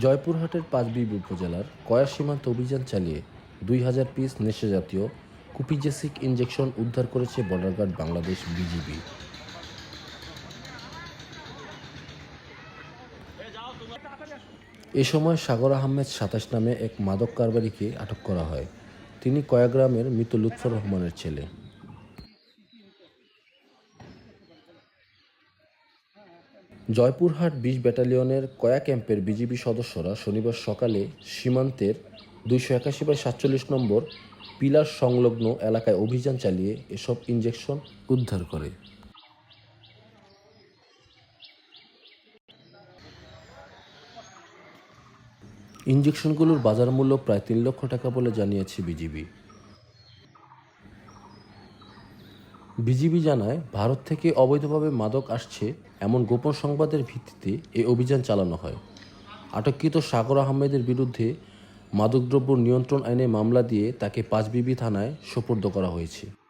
জয়পুরহাটের পাঁচবিবি উপজেলার কয়া সীমান্ত অভিযান চালিয়ে দুই হাজার পিস নেশাজাতীয় কুপিজেসিক ইঞ্জেকশন উদ্ধার করেছে বর্ডার গার্ড বাংলাদেশ বিজিবি। এ সময় সাগর আহমেদ সাতাশ নামে এক মাদক কারবারিকে আটক করা হয়। তিনি কয়া গ্রামের মৃত লুৎফর রহমানের ছেলে। জয়পুরহাট বিশ ব্যাটালিয়নের কয়া ক্যাম্পের বিজিবি সদস্যরা শনিবার সকালে সীমান্তের দুইশো একাশি বাই সাতচল্লিশ নম্বর পিলার সংলগ্ন এলাকায় অভিযান চালিয়ে এসব ইঞ্জেকশন উদ্ধার করে। ইঞ্জেকশনগুলোর বাজার মূল্য প্রায় তিন লক্ষ টাকা বলে জানিয়েছে বিজিবি। বিজিবি জানায়, ভারত থেকে অবৈধভাবে মাদক আসছে এমন গোপন সংবাদের ভিত্তিতে এই অভিযান চালানো হয়। আটককৃত সাগর আহমেদের বিরুদ্ধে মাদকদ্রব্য নিয়ন্ত্রণ আইনে মামলা দিয়ে তাকে পাঁচবিবি থানায় সোপর্দ করা হয়েছে।